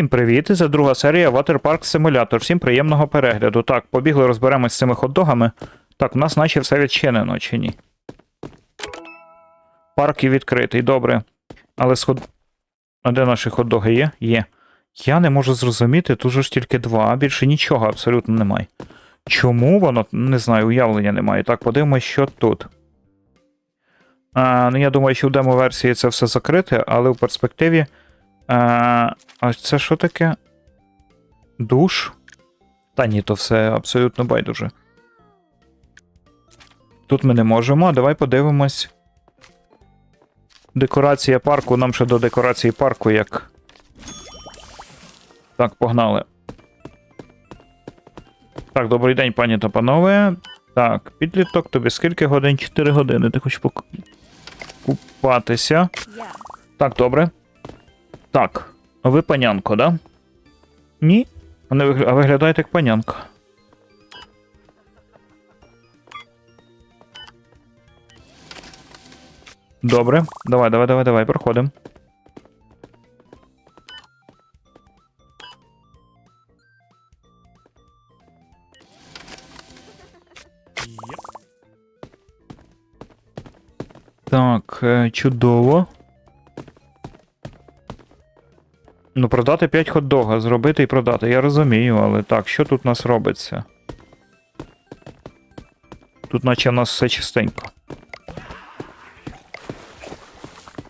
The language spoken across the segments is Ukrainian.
Всім привіт! Це друга серія Water Park Simulator. Всім приємного перегляду. Так, побігли розберемось з цими хот-догами. Так, у нас наче все відчинено, чи ні? Парк і відкритий, добре. Але сход. А де наші хот-доги є? Є. Я не можу зрозуміти, тут же ж тільки два, більше нічого абсолютно немає. Чому воно? Не знаю, уявлення немає. Так, подивимось, що тут. А, ну, я думаю, що в демо-версії це все закрите, але в перспективі. А, а це що таке? Душ? Та ні, то все абсолютно байдуже. Тут ми не можемо. а Давай подивимось. Декорація парку. Нам ще до декорації парку як. Так, погнали. Так, добрий день, пані та панове. Так, підліток, тобі скільки годин? 4 години. Ти хочеш покупатися. Так, добре. Так. А ви панянко, да? Ні? А, не вигля... а виглядаєте як панянка. Добре. Давай, давай, давай, давай, проходимо. Так, е, чудово. Ну, продати 5 хот-дога, зробити і продати. Я розумію, але так, що тут у нас робиться? Тут наче в нас все чистенько.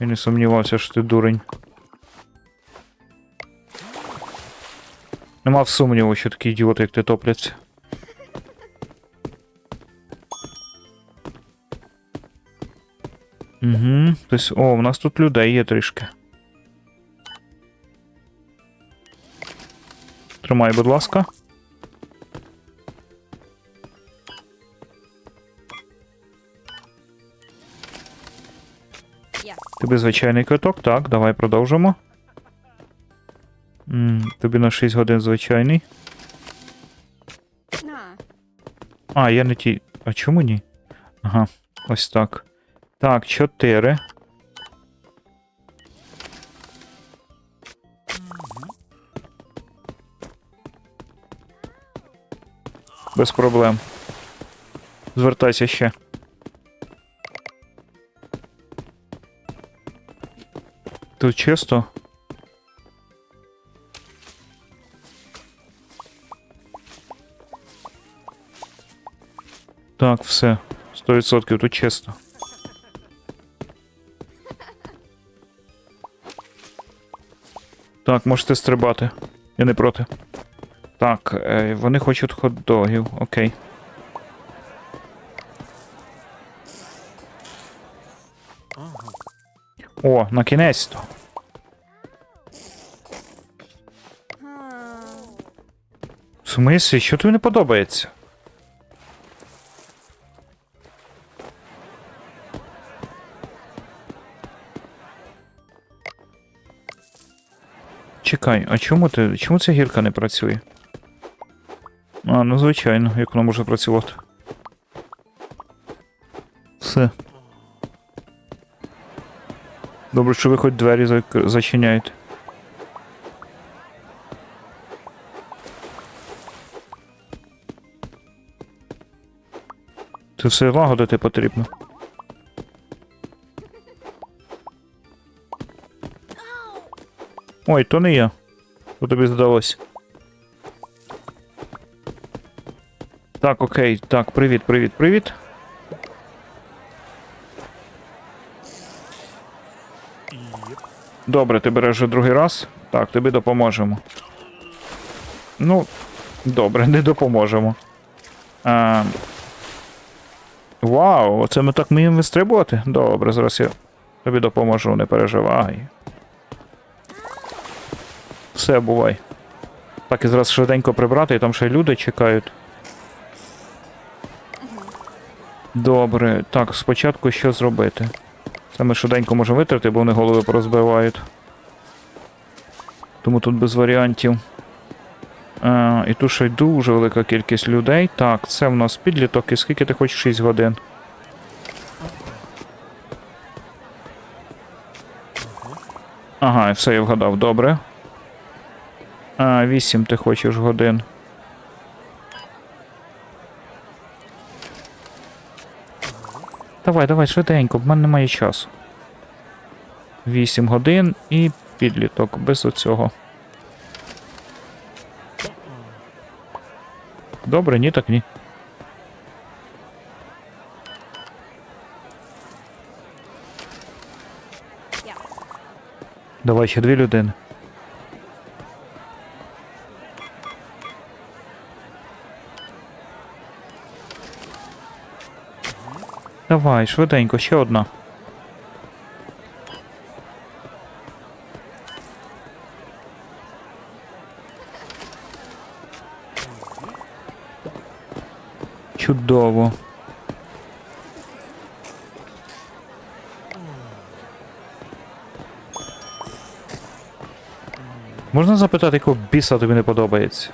Я не сумнівався, що ти дурень. Не мав сумніву, що такі ідіоти, як ти топляться. Угу. Тобто, о, у нас тут людей є трішки. Тримай, будь ласка. Тобі звичайний квиток, так, давай продовжимо. М, тобі на 6 годин звичайний. А, я не ті. А чому ні? Ага, ось так. Так, 4. Без проблем. Звертайся ще. Тут чисто. Так, все. 100% тут чисто. Так, можете стрибати. Я не проти. Так, е, вони хочуть хот-догів. Окей. О, на кінець-то. Huh. В смислі, що тобі не подобається? Чекай, а чому ти. Чому ця гірка не працює? А, ну звичайно, як вона може працювати. Все. Добре, що ви хоч двері зачиняєте. Це все лагодити потрібно. Ой, то не я. То тобі здалося. Так, окей, так, привіт, привіт, привіт. Добре, ти береш вже другий раз. Так, тобі допоможемо. Ну, добре, не допоможемо. А, Вау, оце ми так вміємо вистрибувати? Добре, зараз я тобі допоможу, не переживай. Все, бувай. Так, і зараз швиденько прибрати, і там ще люди чекають. Добре, так, спочатку що зробити? Це ми швиденько можемо витрати, бо вони голови порозбивають. Тому тут без варіантів. А, і тут ще й дуже велика кількість людей. Так, це в нас підліток, і скільки ти хочеш 6 годин. Ага, все я вгадав, добре. А, 8 ти хочеш годин. Давай, давай, швиденько, в мене немає часу. 8 годин і підліток без оцього. Добре, ні, так ні. Давай ще дві людини. Давай, швиденько, ще одна. Чудово. Можна запитати, якого біса тобі не подобається?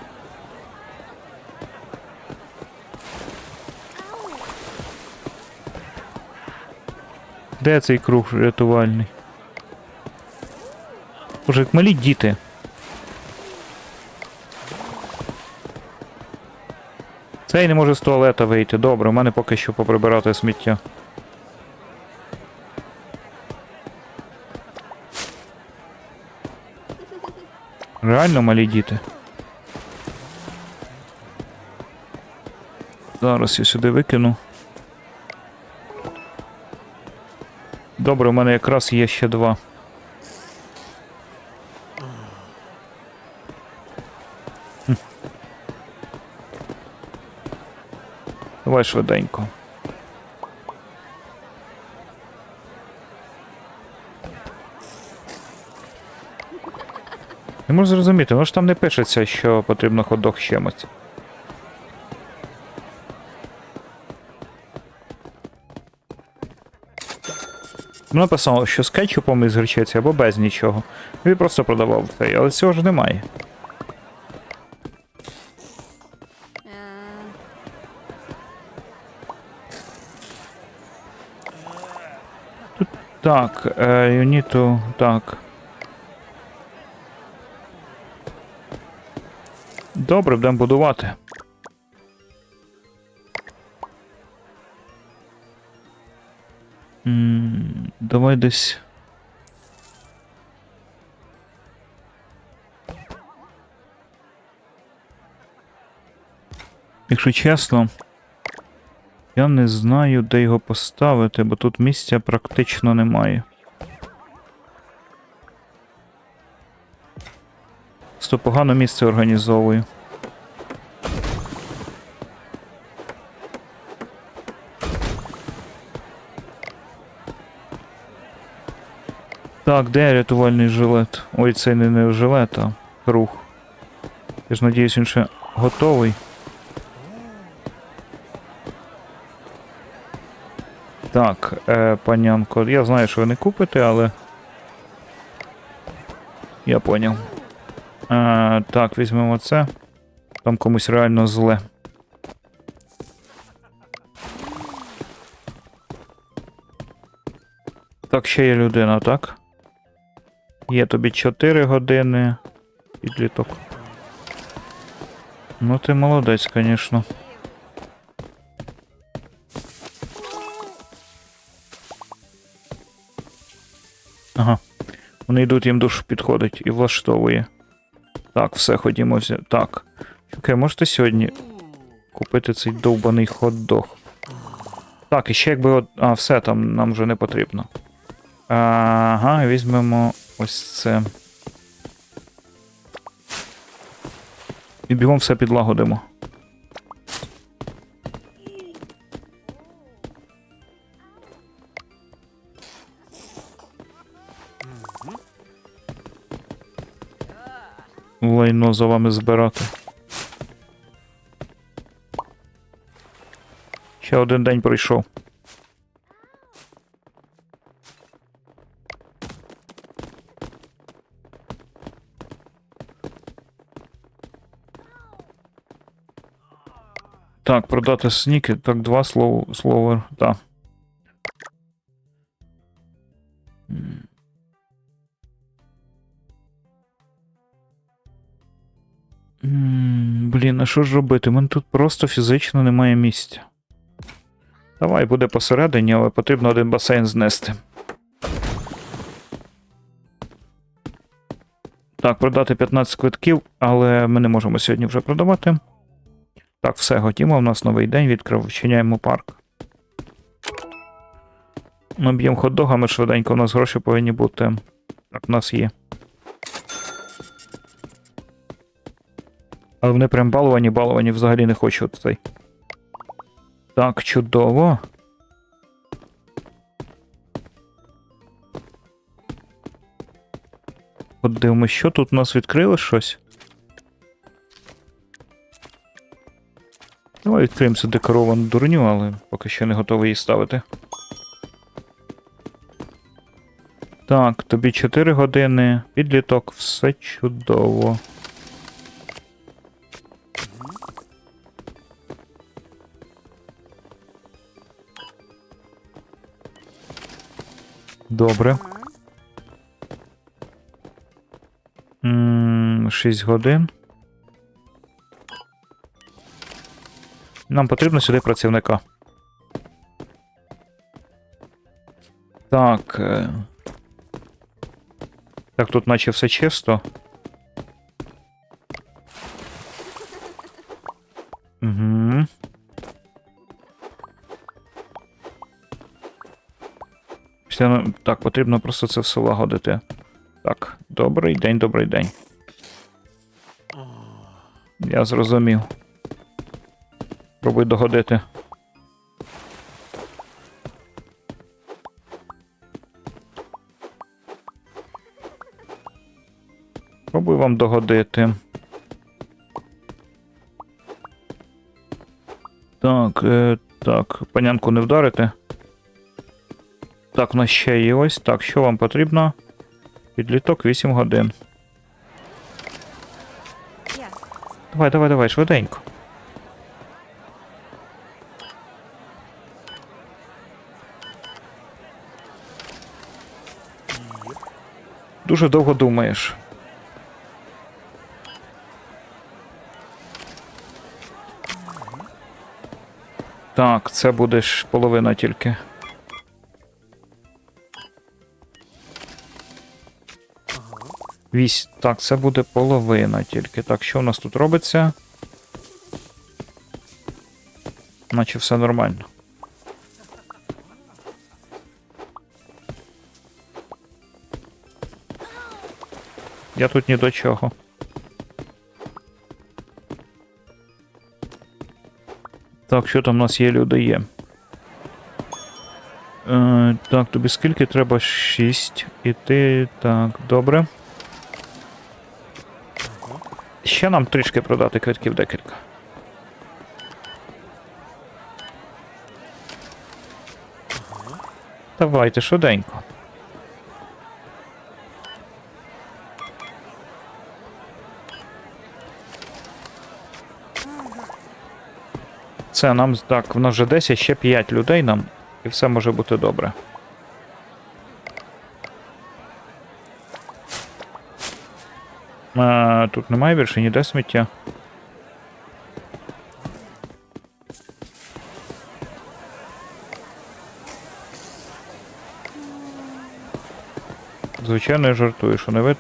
Де цей круг рятувальний? Боже, як малі діти. Цей не може з туалета вийти. Добре, у мене поки що поприбирати сміття. Реально малі діти. Зараз я сюди викину. Добре, у мене якраз є ще два. Давай швиденько. Не можу зрозуміти, ну ж там не пишеться, що потрібно ходок чимось. Ну, написало, що з кетчупом із гречиці або без нічого. Він просто продавав цей, але цього ж немає. Так, е, юніту, так. Добре, будемо будувати. Давай десь. Якщо чесно, я не знаю, де його поставити, бо тут місця практично немає. Сто погано місце організовую. Так, де рятувальний жилет? Ой, це не, не жилет, а круг. Я ж надіюсь, він ще готовий. Так, е, панянко, я знаю, що ви не купите, але. Я поняв. Е, так, візьмемо це. Там комусь реально зле. Так, ще є людина, так? Є тобі 4 години. Підліток. Ну ти молодець, звісно. Ага. Вони йдуть, їм душ підходить і влаштовує. Так, все, ходімо взяти. Так. Окей, можете сьогодні купити цей довбаний хот-дог. Так, і ще якби. От... А, все, там нам вже не потрібно. Ага, візьмемо ось це. І бігом все підлагодимо. Лайно за вами збирати. Ще один день пройшов. Так, продати сніки. Так, два слова. слова так. Блін, а що ж робити? У мене тут просто фізично немає місця. Давай, буде посередині, але потрібно один басейн знести. Так, продати 15 квитків, але ми не можемо сьогодні вже продавати. Так, все готово. У нас новий день відкрив, вчиняємо парк. Ми б'ємо хот-догами швиденько, у нас гроші повинні бути. Так, у нас є. Але вони прям баловані, баловані, взагалі не хочу цей. Так, чудово. От дивимось, що тут у нас відкрили щось. Давай відкриємо цю декоровану дурню, але поки що не готовий її ставити. Так, тобі 4 години, підліток, все чудово. Добре. 6 годин. Нам потрібно сюди працівника. Так. е, Так, тут наче все чисто. Угу. Після... Так, потрібно просто це все лагодити. Так, добрий день, добрий день. Я зрозумів. Пробуй догодити. Пробуй вам догодити. Так, е, так, панянку не вдарити. Так, у нас ще є ось. Так, що вам потрібно? Підліток 8 годин. Давай, давай, давай, швиденько. Дуже довго думаєш. Так, це буде ж половина тільки. Вісь. Так, це буде половина тільки. Так, що у нас тут робиться? Наче все нормально. Я тут ні до чого. Так, що там у нас є, люди є. Е, так, тобі скільки треба? 6. І ти. Так, добре. Ще нам трішки продати квитків декілька. Давайте швиденько. Це нам так, в нас вже 10, ще 5 людей нам, і все може бути добре. А, тут немає більше ніде сміття. Звичайно, я жартую, що не ви.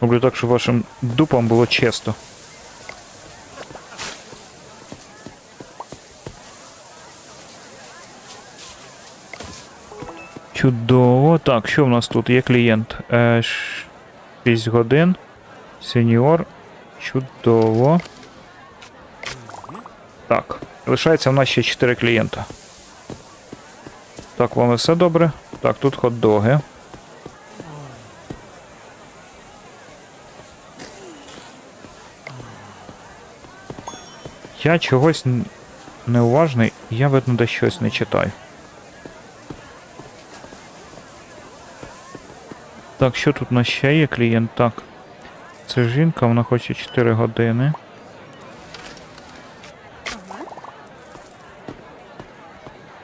Роблю так, щоб вашим дупам було чисто. Чудово. Так, що в нас тут? Є клієнт. Е, 6 годин. Сеньор. Чудово. Так. Лишається в нас ще 4 клієнта. Так, вам все добре. Так, тут хот-доги. Я чогось неуважний, я видно десь щось не читаю. Так, що тут у нас ще є клієнт? Так. Це жінка, вона хоче 4 години.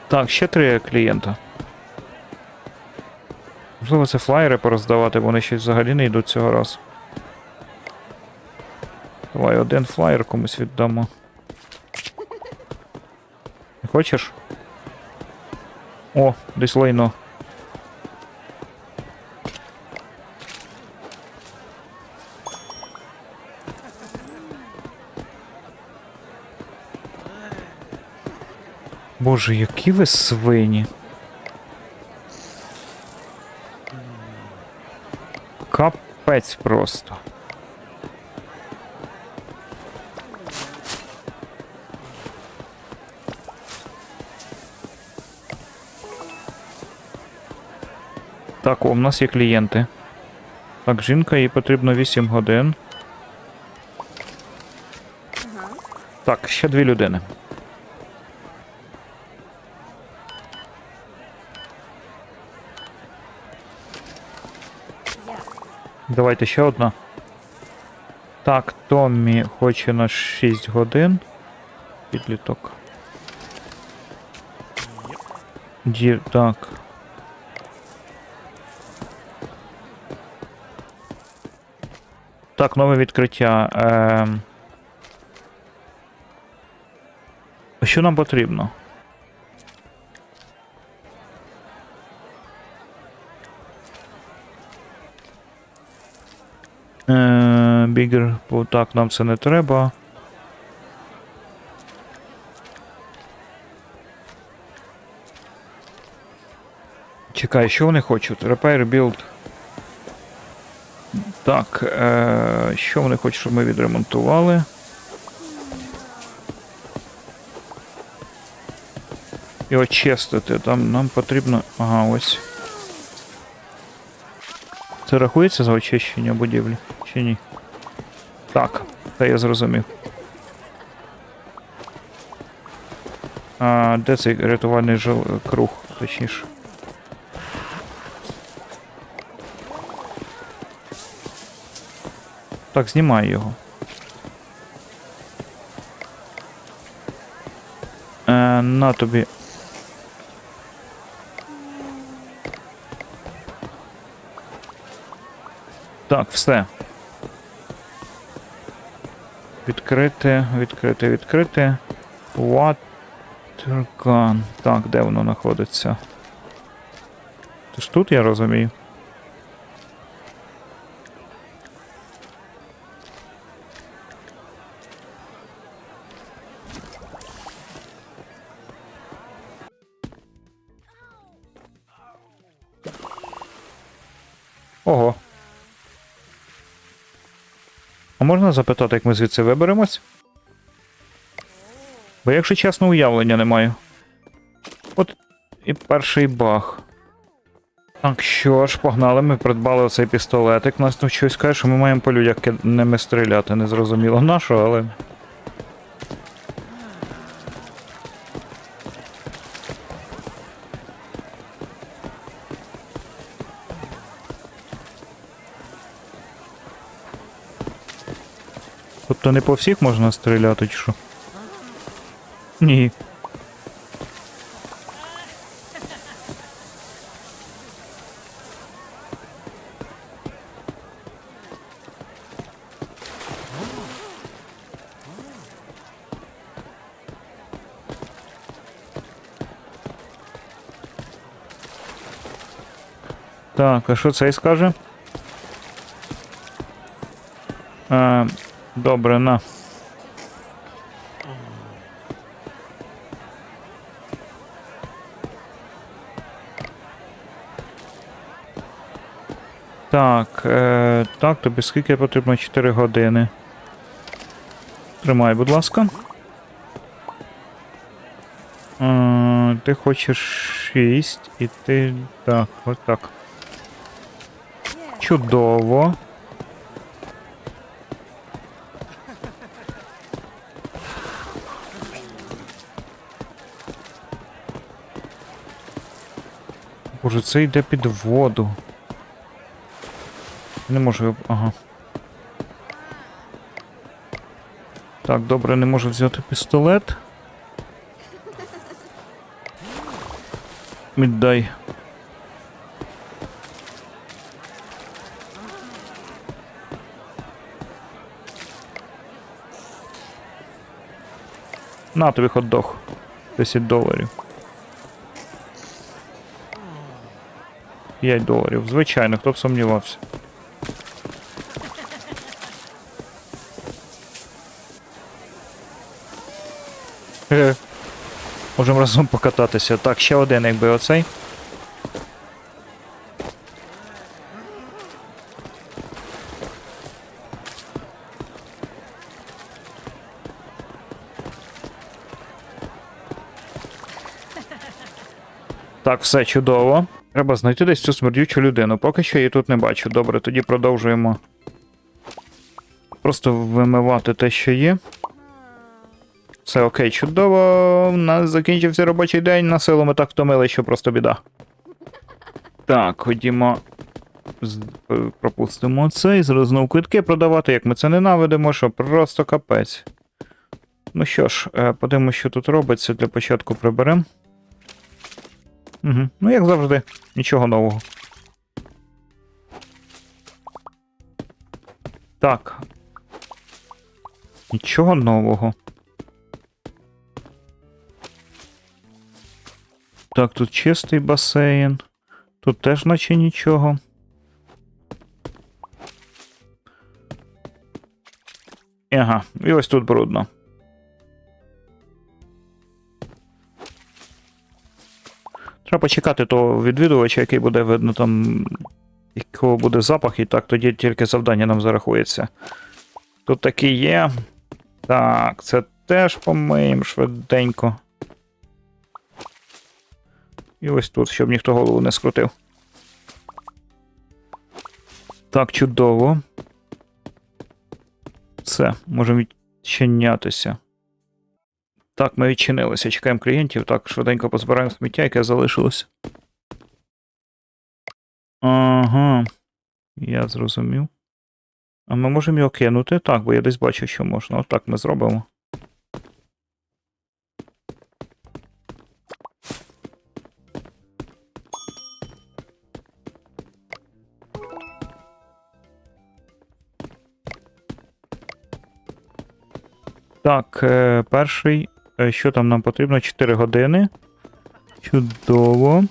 Так, ще три клієнта. Можливо, це флаєри пороздавати, бо вони ще взагалі не йдуть цього разу. Давай один флаєр комусь віддамо. Хочеш? О, десь лайно. Боже, які ви свині. Капець просто. Так, у нас є клієнти. Так, жінка, їй потрібно 8 годин. Так, ще дві людини. Давайте ще одна. Так, Томмі хоче на 6 годин. Підліток. Дір, так. Так, нове відкриття. Ем... Що нам потрібно? Е, Бігер, так, нам це не треба. Чекай, що вони хочуть? Repair build. Так, е, що вони хочуть, щоб ми відремонтували? І очистити. Там нам потрібно. Ага, ось. Це рахується за очищення будівлі? Чи ні? Так, це я зрозумів. А, де цей рятувальний жил... круг, точніше? Так, знімай його. Е, на тобі. Так, все. Відкрити, відкрити, відкрити. Watergun. Так, де воно знаходиться? Це ж тут, я розумію. Запитати, як ми звідси виберемось? Бо, якщо чесно, уявлення не маю. От і перший баг. Так, що ж, погнали, ми придбали оцей пістолетик. Нас тут щось каже, що ми маємо по людях ними стріляти. Незрозуміло на але. Тобто не по всіх можна стріляти, чи що? Ні. Так, а що цей скаже? Добре, на. Так, е, так, тобі скільки потрібно 4 години. Тримай, будь ласка. Е, ти хочеш 6 і ти. Так, от так. Чудово. Боже, це йде під воду. Не можу. його- Ага. Так, добре, не можу взяти пістолет. Віддай. На тобі хот-дог. 10 доларів. 5 доларів. Звичайно, хто б сумнівався. Е, Можемо разом покататися. Так, ще один, якби оцей. Так, все чудово. Треба знайти десь цю смердючу людину. Поки що її тут не бачу. Добре, тоді продовжуємо. Просто вимивати те, що є. Все окей, чудово. У нас закінчився робочий день, на силу ми так втомили, що просто біда. Так, ходімо. Е, Пропустимо це і зараз знову квитки продавати, як ми це ненавидимо, що просто капець. Ну що ж, е, подивимося, що тут робиться. Для початку приберемо. Угу. Ну, як завжди, нічого нового. Так. Нічого нового. Так, тут чистий басейн. Тут теж наче нічого. Ага, і ось тут брудно. Треба почекати того відвідувача, який буде видно там, якого буде запах, і так тоді тільки завдання нам зарахується. Тут такі є. Так, це теж помиємо швиденько. І ось тут, щоб ніхто голову не скрутив. Так, чудово. Все, можемо відчинятися. Так, ми відчинилися. Чекаємо клієнтів. Так, швиденько позбираємо сміття, яке залишилося. Ага. Я зрозумів. А ми можемо його кинути? Так, бо я десь бачу, що можна. Отак ми зробимо. Так, е, перший. Е, Що там нам потрібно? 4 години. Чудово.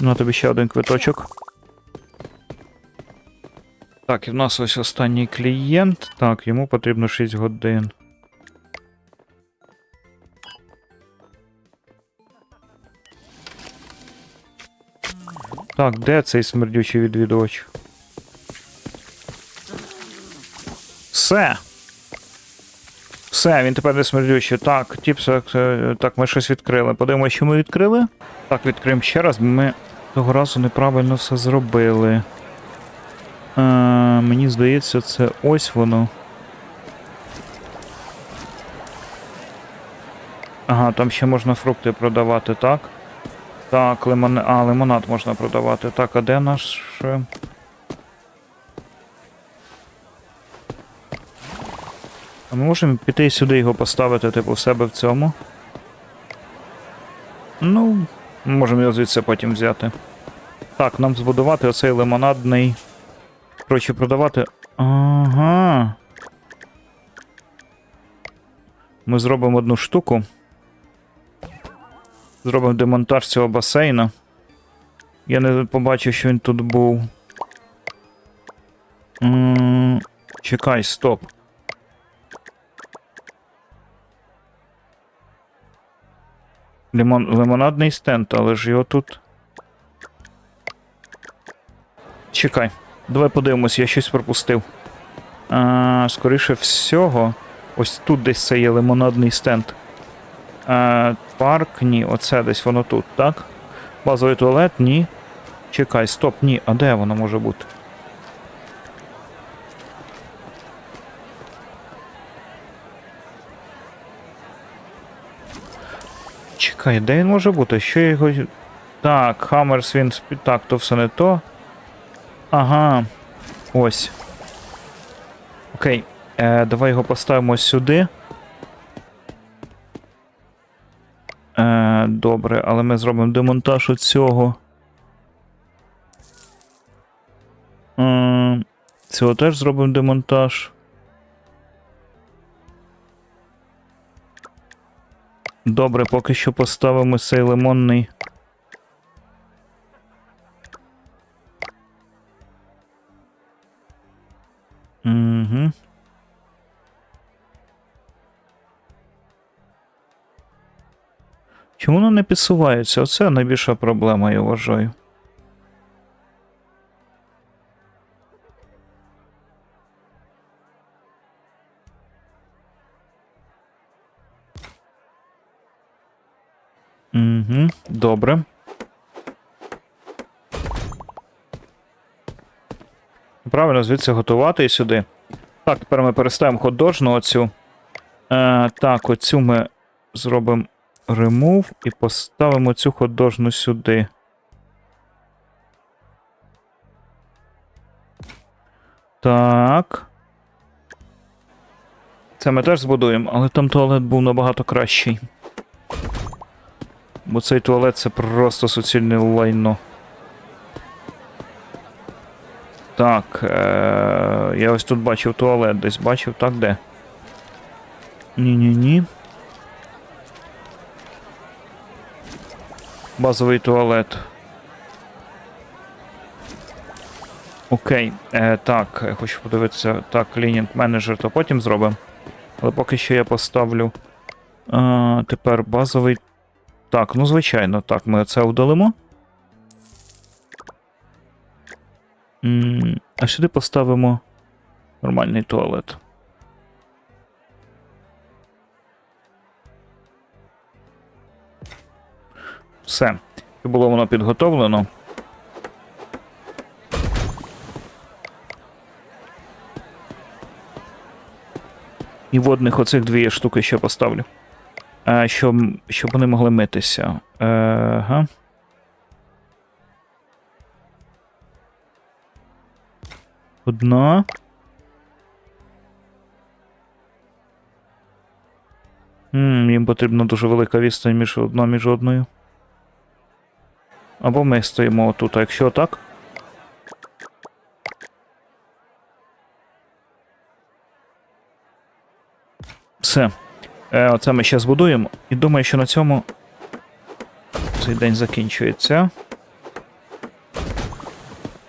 Ну, тобі ще один квиточок. Так, і в нас ось останній клієнт. Так, йому потрібно 6 годин. Так, де цей смердючий відвідувач? Все. Все, він тепер не смердючий. Так, тіпс, е, так, ми щось відкрили. Подивимося, що ми відкрили. Так, відкриємо ще раз, ми того разу неправильно все зробили. Е, мені здається, це ось воно. Ага, там ще можна фрукти продавати, так? Так, лимон... А, лимонад можна продавати. Так, а де наш. е, А ми можемо піти сюди його поставити, типу, в себе в цьому. Ну, можемо його звідси потім взяти. Так, нам збудувати оцей лимонадний. Коротше, продавати. Ага. Ми зробимо одну штуку. Зробимо демонтаж цього басейну. Я не побачив, що він тут був. чекай, стоп. Лимон... Лимонадний стенд, але ж його тут. Чекай. Давай подивимось, я щось пропустив. А, скоріше всього, ось тут десь це є лимонадний стенд. А, парк, ні, оце десь воно тут, так? Базовий туалет, ні. Чекай, стоп, ні. А де воно може бути? Чекай, де він може бути? Що його. Так, Хаммерсвін, так, то все не то. Ага. Ось. Окей. Е, давай його поставимо сюди. Добре, але ми зробимо демонтаж цього. Е, цього теж зробимо демонтаж. Добре, поки що поставимо цей лимонний. Угу. Чому воно не підсувається? Оце найбільша проблема, я вважаю. Угу, добре. Правильно, звідси готувати і сюди. Так, тепер ми переставимо ходожну оцю. Е, так, оцю ми зробимо remove і поставимо цю ходожну сюди. Так. Це ми теж збудуємо, але там туалет був набагато кращий. Бо цей туалет це просто суцільне лайно. Так. Е- я ось тут бачив туалет, десь бачив, так де? Ні-ні-ні. Базовий туалет. Окей. Е, так, я хочу подивитися. Так, клінінг менеджер, то потім зробимо. Але поки що я поставлю. Е, тепер базовий. Так, ну звичайно, так, ми це удалимо. М, А сюди поставимо нормальний туалет. Все. І було воно підготовлено. І водних оцих дві штуки ще поставлю. А, щоб, щоб вони могли митися. Ага. Одна. М, їм потрібна дуже велика відстань між одна між одною. Або ми стоїмо отут, а якщо так. Все. Е, оце ми ще збудуємо. І думаю, що на цьому цей день закінчується.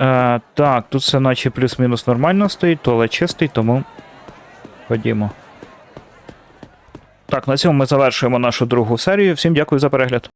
Е, так, тут все наче плюс-мінус нормально стоїть, туалет чистий, тому ходімо. Так, на цьому ми завершуємо нашу другу серію. Всім дякую за перегляд.